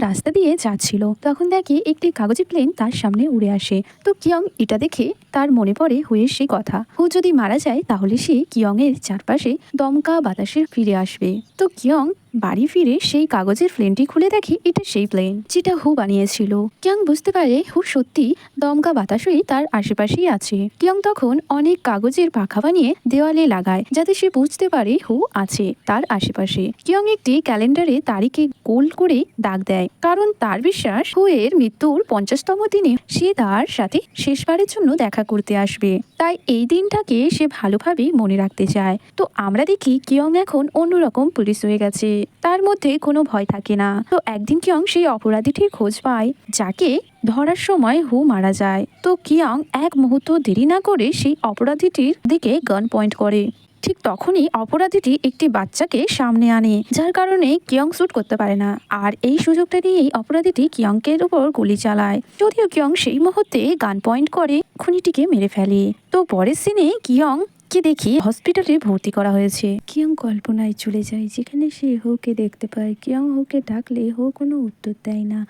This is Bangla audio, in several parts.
রাস্তা দিয়ে যাচ্ছিল। তখন দেখে একটি কাগজে প্লেন তার সামনে উড়ে আসে। তো কিয়ং এটা দেখে তার মনে পড়ে হুয়ের সেই কথা। হু যদি মারা যায় তাহলে সে কিয়ং এর চারপাশে দমকা বাতাসে ফিরে আসবে। তো কিয়ং বাড়ি ফিরে সেই কাগজের প্লেনটি খুলে দেখে এটা সেই প্লেন যেটা হু বানিয়েছিল। কিয়ং বুঝতে পারে হু সত্যি দমকা বাতাসই তার আশেপাশেই আছে। কিয়ং তখন অনেক কাগজের পাখা বানিয়ে দেওয়ালে লাগায়, যাতে সে বুঝতে পারে হু আছে তার আশেপাশে। কিয়ং একটি ক্যালেন্ডারে তারিখে গোল করে দাগ দেয়, কারণ তার বিশ্বাস হু এর মৃত্যুর পঞ্চাশতম দিনে সে তার সাথে শেষবারের জন্য দেখা করতে আসবে। তাই এই দিনটাকে সে ভালোভাবে মনে রাখতে চায়। তো আমরা দেখি কিয়ং এখন অন্যরকম পুলিশ হয়ে গেছে। তার মধ্যে কোনো ভয় থাকে না। তো একদিন কিয়ং সেই অপরাধীটির খোঁজ পায়, যাকে ধরার সময় হু মারা যায়। তো কিয়ং এক মুহূর্ত দেরি না করে সেই অপরাধীটির দিকে গান পয়েন্ট করে। ঠিক তখনই অপরাধীটি একটি বাচ্চাকে সামনে আনে, যার কারণে কিয়ং শুট করতে পারে না। আর এই সুযোগটা নিয়েই অপরাধীটি কিয়ংকের উপর গুলি চালায়। যদিও কিয়ং সেই মুহূর্তে গান পয়েন্ট করে, খুনিটিকে মেরে ফেলে। তো পরের সিনে কিয়ং কে দেখি হসপিটালে ভর্তি করা হয়েছে। কিয়ং কল্পনায় চলে যায়, যেখানে সে হোকে দেখতে পায়। কিয়ং হোকে ডাকলে হো কোনো উত্তর দেয় না।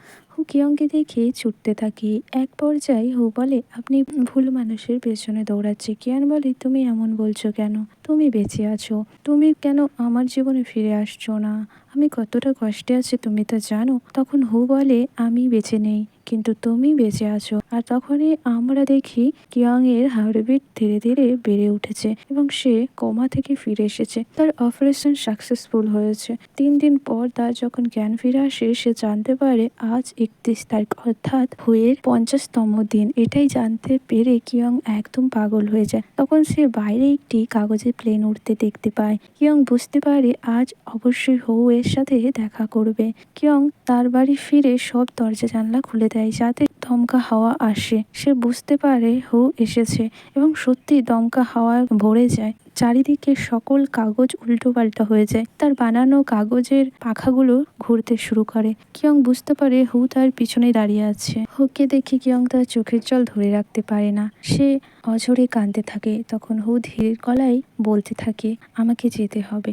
কিয়ংকে দেখে ছুটতে থাকে। এক পর্যায়ে হু বলে, আপনি ভুল মানুষের পেছনে দৌড়াচ্ছে। কিয়ান বলে, তুমি এমন বলছো কেন? তুমি বেঁচে আছো। তুমি কেন আমার জীবনে ফিরে আসছো না? আমি কতটা কষ্টে আছি, তুমি তো জানো। তখন হু বলে, আমি বেঁচে নেই, কিন্তু তুমি বেঁচে আছো। আর তখনই আমরা দেখি কিয়াং এর হার্টবিট ধীরে ধীরে বেড়ে উঠেছে এবং সে কোমা থেকে ফিরে এসেছে। তার অপারেশন সাকসেসফুল হয়েছে। তিন দিন পর তার যখন জ্ঞান ফিরে আসে, সে জানতে পারে, আজ একত্রিশ তারিখ অর্থাৎ হুয়ের পঞ্চাশতম দিন। এটাই জানতে পেরে কিয়ং একদম পাগল হয়ে যায়। তখন সে বাইরে একটি কাগজে প্লেন উঠতে দেখতে পায়। কিয়ং বুঝতে পারে আজ অবশ্যই হৌ এর সাথে দেখা করবে। কিয়ং তার বাড়ি ফিরে সব দরজা জানলা খুলে দেয়, যাতে দমকা হাওয়া আসে। সে বুঝতে পারে হু এসেছে এবং সত্যি দমকা হাওয়া ভরে যায়। চারিদিকে সকল কাগজ উল্টো পাল্টা হয়ে যায়। তার বানানো কাগজের পাখাগুলো ঘুরতে শুরু করে। কিয়ং বুঝতে পারে হু তার পিছনে দাঁড়িয়ে আছে। হুকে দেখে কিয়ং তার চোখের জল ধরে রাখতে পারে না। সে অঝরে কাঁদতে থাকে। তখন হু ধীর গলায় বলতে থাকে, আমাকে যেতে হবে।